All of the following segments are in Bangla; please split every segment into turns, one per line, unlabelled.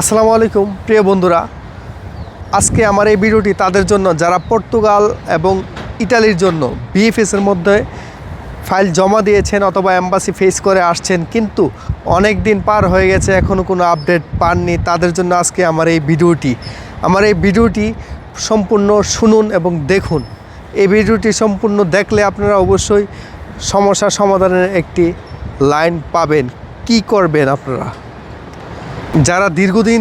আসসালামু আলাইকুম, প্রিয় বন্ধুরা। আজকে আমার এই ভিডিওটি তাদের জন্য, যারা পর্তুগাল এবং ইটালির জন্য বিএফএসের মধ্যে ফাইল জমা দিয়েছেন অথবা অ্যাম্বাসি ফেস করে আসছেন, কিন্তু অনেক দিন পার হয়ে গেছে এখনও কোনো আপডেট পাননি, তাদের জন্য আজকে আমার এই ভিডিওটি। আমার এই ভিডিওটি সম্পূর্ণ শুনুন এবং দেখুন। এই ভিডিওটি সম্পূর্ণ দেখলে আপনারা অবশ্যই সমস্যা সমাধানের একটি লাইন পাবেন। কি করবেন আপনারা? যারা দীর্ঘদিন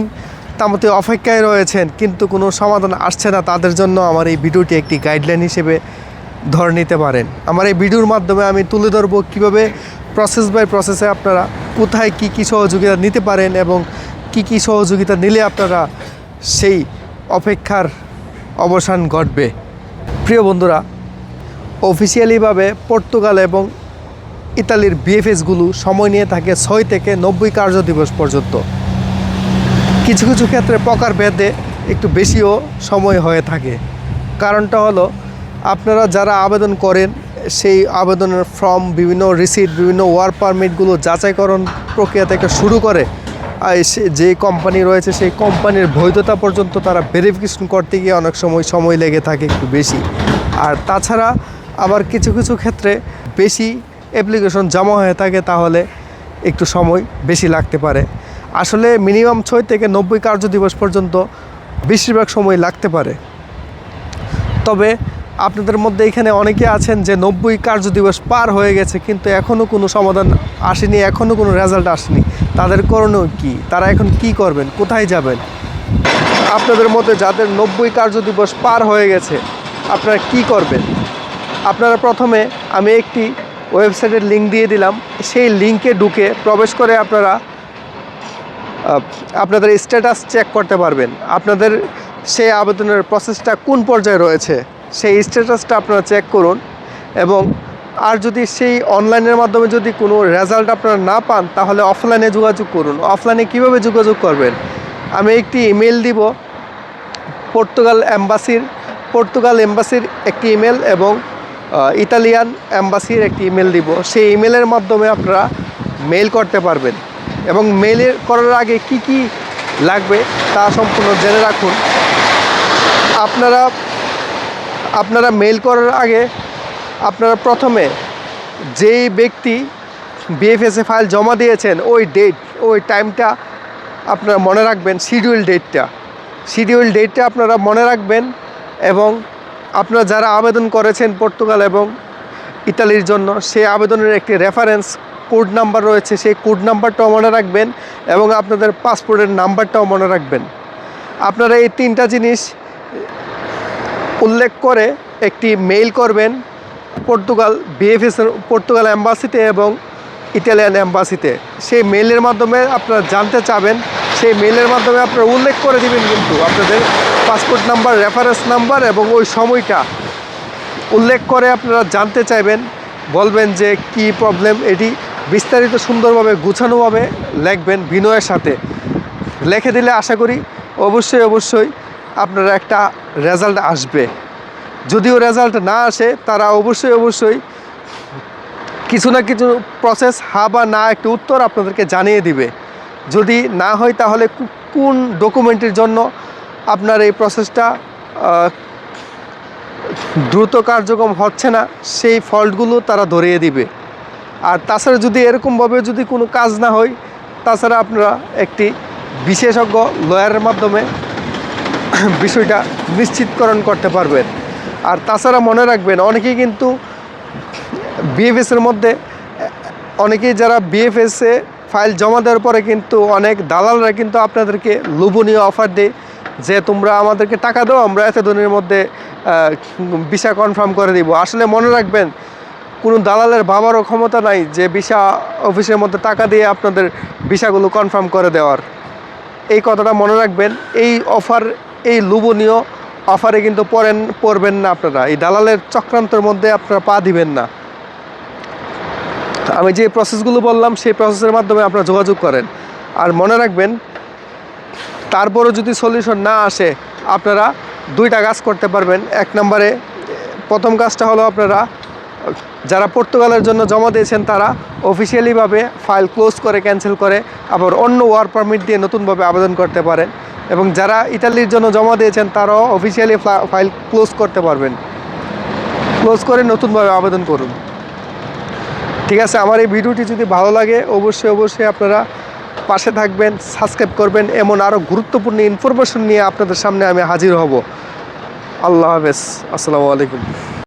তামতে অপেক্ষায় রয়েছেন, কিন্তু কোনো সমাধান আসছে না, তাদের জন্য আমার এই ভিডিওটি একটি গাইডলাইন হিসেবে ধরে নিতে পারেন। আমার এই ভিডিওর মাধ্যমে আমি তুলে ধরবো কীভাবে প্রসেস বাই প্রসেসে আপনারা কোথায় কি কি সহযোগিতা নিতে পারেন এবং কি কি সহযোগিতা নিলে আপনারা সেই অপেক্ষার অবসান ঘটবে। প্রিয় বন্ধুরা অফিসিয়ালিভাবে পর্তুগাল এবং ইতালির বিএফএসগুলো সময় নিয়ে থাকে ছয় থেকে নব্বই কার্য দিবস পর্যন্ত। কিছু কিছু ক্ষেত্রে প্রকার ভেদে একটু বেশিও সময় হয়ে থাকে। কারণটা হলো, আপনারা যারা আবেদন করেন, সেই আবেদনের ফর্ম, বিভিন্ন রিসিট বিভিন্ন ওয়ার্ক পারমিটগুলো যাচাইকরণ প্রক্রিয়া থেকে শুরু করে যে কোম্পানি রয়েছে, সেই কোম্পানির বৈধতা পর্যন্ত তারা ভেরিফিকেশন করতে গিয়ে অনেক সময় সময় লেগে থাকে একটু বেশি। আর তাছাড়া আবার কিছু কিছু ক্ষেত্রে বেশি অ্যাপ্লিকেশন জমা হয়ে থাকে, তাহলে একটু সময় বেশি লাগতে পারে। আসলে মিনিমাম ছয় থেকে নব্বই কার্য দিবস পর্যন্ত বেশিরভাগ সময় লাগতে পারে। তবে আপনাদের মধ্যে এখানে অনেকে আছেন যে নব্বই কার্য দিবস পার হয়ে গেছে কিন্তু এখনও কোনো সমাধান আসেনি, এখনও কোনো রেজাল্ট আসেনি। তাদের করণীয় কি? তারা এখন কি করবেন? কোথায় যাবেন? আপনাদের মধ্যে যাদের নব্বই কার্য দিবস পার হয়ে গেছে, আপনারা কি করবেন? আপনারা প্রথমে আমি একটি ওয়েবসাইটের লিঙ্ক দিয়ে দিলাম। সেই লিঙ্কে ঢুকে প্রবেশ করে আপনারা আপনাদের স্ট্যাটাস চেক করতে পারবেন। আপনাদের সেই আবেদনের প্রসেসটা কোন পর্যায়ে রয়েছে, সেই স্ট্যাটাসটা আপনারা চেক করুন এবং আর যদি সেই অনলাইনের মাধ্যমে যদি কোনো রেজাল্ট আপনারা না পান, তাহলে অফলাইনে যোগাযোগ করুন। অফলাইনে কীভাবে যোগাযোগ করবেন? আমি একটি ইমেল দিব পর্তুগাল এম্বাসির পর্তুগাল এম্বাসির একটি ইমেল এবং ইতালিয়ান এম্বাসির একটি ইমেল দিব। সেই ইমেলের মাধ্যমে আপনারা মেল করতে পারবেন। এবং মেলের করার আগে কি কি লাগবে তা সম্পূর্ণ জেনে রাখুন। আপনারা আপনারা মেল করার আগে আপনারা প্রথমে যেই ব্যক্তি বিএফএসএ ফাইল জমা দিয়েছেন, ওই ডেট ওই টাইমটা আপনারা মনে রাখবেন শিডিউল ডেটটা শিডিউল ডেটটা আপনারা মনে রাখবেন এবং আপনারা যারা আবেদন করেছেন পর্তুগাল এবং ইতালির জন্য, সেই আবেদনের একটি রেফারেন্স কোড নাম্বার রয়েছে, সেই কোড নাম্বারটাও মনে রাখবেন এবং আপনাদের পাসপোর্টের নাম্বারটাও মনে রাখবেন। আপনারা এই তিনটা জিনিস উল্লেখ করে একটি মেইল করবেন পর্তুগাল বিএফএস পর্তুগাল অ্যাম্বাসিতে এবং ইতালিয়ান অ্যাম্বাসিতে সেই মেইলের মাধ্যমে আপনারা জানতে চাবেন, সেই মেইলের মাধ্যমে আপনারা উল্লেখ করে দিবেন কিন্তু আপনাদের পাসপোর্ট নাম্বার, রেফারেন্স নাম্বার এবং ওই সময়টা উল্লেখ করে আপনারা জানতে চাইবেন, বলবেন যে কি প্রবলেম, এটি বিস্তারিত সুন্দরভাবে গুছানোভাবে লিখবেন বিনয়ের সাথে। লিখে দিলে আশা করি অবশ্যই অবশ্যই আপনারা একটা রেজাল্ট আসবে। যদিও রেজাল্ট না আসে, তারা অবশ্যই অবশ্যই কিছু না কিছু প্রসেস হা বা না একটি উত্তর আপনাদেরকে জানিয়ে দিবে। যদি না হয় তাহলে কোন ডকুমেন্টের জন্য আপনার এই প্রসেসটা দ্রুত কার্যক্রম হচ্ছে না, সেই ফল্টগুলো তারা ধরিয়ে দিবে। আর তাছাড়া যদি এরকমভাবে যদি কোনো কাজ না হয়, তাছাড়া আপনারা একটি বিশেষজ্ঞ লয়ারের মাধ্যমে বিষয়টা নিশ্চিতকরণ করতে পারবেন। আর তাছাড়া মনে রাখবেন, অনেকেই কিন্তু বিএফএসের মধ্যে, অনেকেই যারা বিএফএসে ফাইল জমা দেওয়ার পরে কিন্তু অনেক দালালরা কিন্তু আপনাদেরকে লোভনীয় অফার দেয় যে তোমরা আমাদেরকে টাকা দাও, আমরা এতদিনের মধ্যে ভিসা কনফার্ম করে দিব। আসলে মনে রাখবেন কোনো দালালের ভাবারও ক্ষমতা নাই যে ভিসা অফিসের মধ্যে টাকা দিয়ে আপনাদের ভিসাগুলো কনফার্ম করে দেওয়ার। এই কথাটা মনে রাখবেন, এই অফার এই লোভনীয় অফারে কিন্তু পড়েন, পড়বেন না আপনারা। এই দালালের চক্রান্তের মধ্যে আপনারা পা দিবেন না। আমি যে প্রসেসগুলো বললাম, সেই প্রসেসের মাধ্যমে আপনারা যোগাযোগ করেন। আর মনে রাখবেন, তারপরও যদি সলিউশন না আসে, আপনারা দুইটা কাজ করতে পারবেন। এক নম্বরে, প্রথম কাজটা হলো আপনারা যারা পর্তুগালের জন্য জমা দিয়েছেন তারা অফিসিয়ালিভাবে ফাইল ক্লোজ করে ক্যান্সেল করে, আবার অন্য ওয়ার পারমিট দিয়ে নতুনভাবে আবেদন করতে পারেন। এবং যারা ইতালির জন্য জমা দিয়েছেন তারাও অফিসিয়ালি ফাইল ক্লোজ করতে পারবেন। ক্লোজ করে নতুনভাবে আবেদন করুন। ঠিক আছে, আমার এই ভিডিওটি যদি ভালো লাগে, অবশ্যই অবশ্যই আপনারা পাশে থাকবেন সাবস্ক্রাইব করবেন, এমন আরও গুরুত্বপূর্ণ ইনফরমেশন নিয়ে আপনাদের সামনে আমি হাজির হব। আল্লাহ হাফেজ, আসসালামু আলাইকুম।